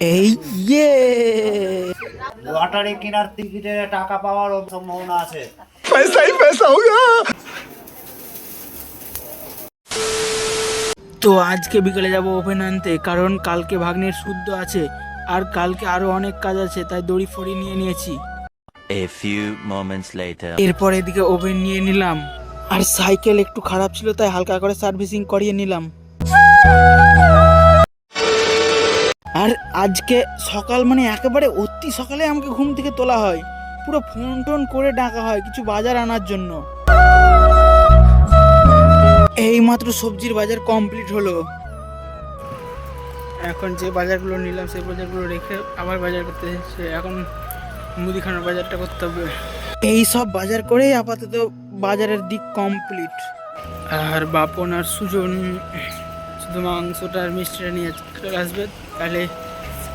এই ইয়ে। লটারি কেনার টিকিটে টাকা পাওয়ার সম্ভাবনা আছে। তো আজকে বিকেলে যাব ওভেন আনতে কারণ কালকে ভাগ্নের শুদ্ধ আছে আর কালকে আরও অনেক কাজ আছে তাই দড়ি ফড়ি নিয়ে নিয়েছি। A few moments later. এরপর এদিকে ওভেন নিয়ে নিলাম। আর সাইকেল একটু খারাপ ছিল তাই হালকা করে সার্ভিসিং করিয়ে নিলাম। আর আজকে সকাল মানে একেবারে অতি সকালে আমাকে ঘুম থেকে তোলা হয়। পুরো ফোন টোন করে ডাকা হয় কিছু বাজার আনার জন্য। এইমাত্র সবজির বাজার কমপ্লিট হলো। এখন যে বাজারগুলো নিলাম, সেই বাজারগুলো রেখে আবার বাজার করতে এসেছে। এখন মুদিখানার বাজারটা করতে হবে। এই সব বাজার করেই আপাতত বাজারের দিক কমপ্লিট। আর বাপন আর সুজন শুধু মাংসটা আর মিষ্টিটা নিয়ে চলে আসবে তাহলে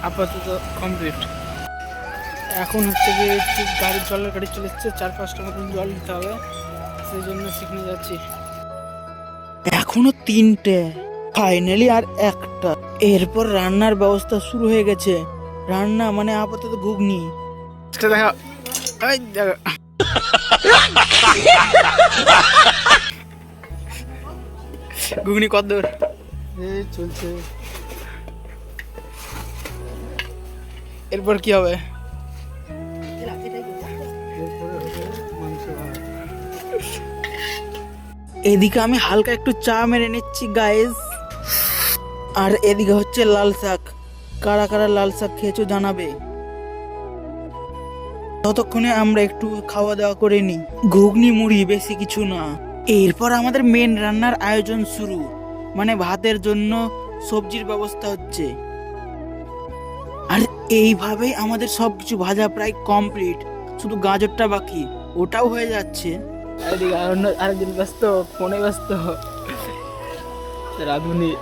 আপাতত কমপ্লিট এখন হচ্ছে যে ঠিক গাড়ি জলের গাড়ি চলে এসছে চার পাঁচটা মতন জল দিতে হবে সেই জন্য সেখানে যাচ্ছি। এখনও তিনটে ফাইনালি আর একটা। এরপর রান্নার ব্যবস্থা শুরু হয়ে গেছে। রান্না মানে আপাতত ঘুগনি। দেখা এই ঘুগনি কত দূর? এই চলছে। এরপর কি হবে? এদিকে আমি হালকা একটু চা মেরে নিচ্ছি গাইস আর এদিকে হচ্ছে লাল শাক। কারা কারা লাল শাক খেয়েছো জানাবে। ততক্ষণে আমরা একটু খাওয়া দাওয়া করে নিই। ঘুগনি, মুড়ি, বেশি কিছু না। এরপর আমাদের মেন রান্নার আয়োজন শুরু। মানে ভাতের জন্য সবজির ব্যবস্থা হচ্ছে। আর এইভাবেই আমাদের সব কিছু ভাজা প্রায় কমপ্লিট শুধু গাজরটা বাকি ওটাও হয়ে যাচ্ছে। আরেকজন- আরেকজন ব্যস্ত ফোনে ব্যস্ত। রাধুনি।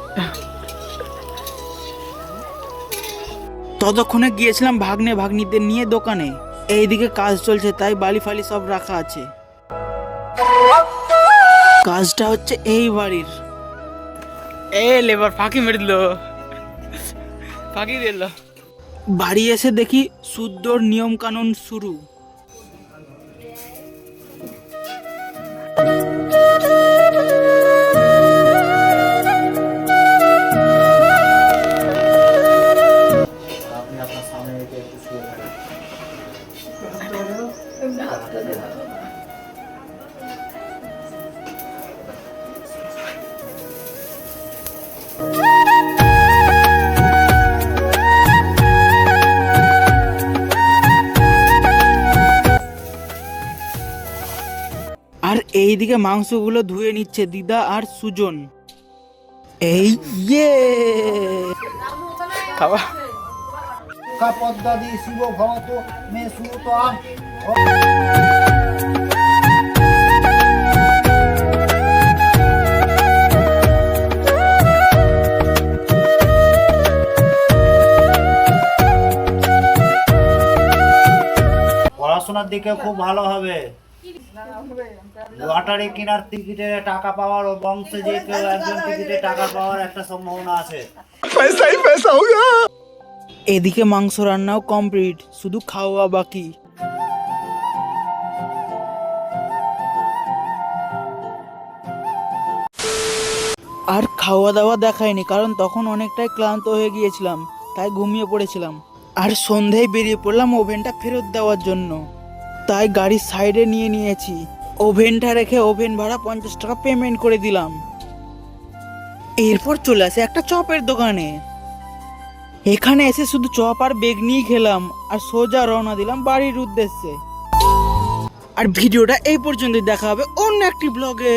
ততক্ষণে গিয়েছিলাম ভাগ্নে ভাগ্নিদের নিয়ে দোকানে। এইদিকে কাজ চলছে তাই বালি ফালি সব রাখা আছে। কাজটা হচ্ছে এই বাড়ির। এ লেবার ফাঁকি মেরে দিল ফাঁকি দিল। বাড়ি এসে দেখি শুদ্ধর নিয়ম কানুন শুরু। আপনি আপনার সামনে একটু শুয়ে থাকেন। এইদিকে মাংসগুলো ধুয়ে নিচ্ছে দিদা আর সুজন। এই ইয়ে। খাওয়া। পদ্মাদি শিব ভবত মে সুত পড়াশোনার দিকে খুব ভালো হবে। লটারি কেনার টিকিটে টাকা পাওয়ার ও বংশে যে কেউ একজন টিকিটে টাকা পাওয়ার একটা সম্ভাবনা আছে। পয়সাই পয়সা হোগা এদিকে মাংস রান্নাও কমপ্লিট শুধু খাওয়া বাকি। আর খাওয়া দাওয়া দেখায়নি কারণ তখন অনেকটাই ক্লান্ত হয়ে গিয়েছিলাম তাই ঘুমিয়ে পড়েছিলাম। আর সন্ধ্যায় বেরিয়ে পড়লাম ওভেনটা ফেরত দেওয়ার জন্য। তাই গাড়ি সাইডে নিয়ে নিয়েছি। ওভেনটা রেখে ওভেন ভাড়া পঞ্চাশ টাকা পেমেন্ট করে দিলাম। এরপর চলে আসে একটা চপের দোকানে। এখানে এসে শুধু চপ আর বেগ নিয়ে খেলাম আর সোজা রওনা দিলাম বাড়ির উদ্দেশ্যে। আর ভিডিওটা এই পর্যন্ত দেখা হবে অন্য একটি ব্লগে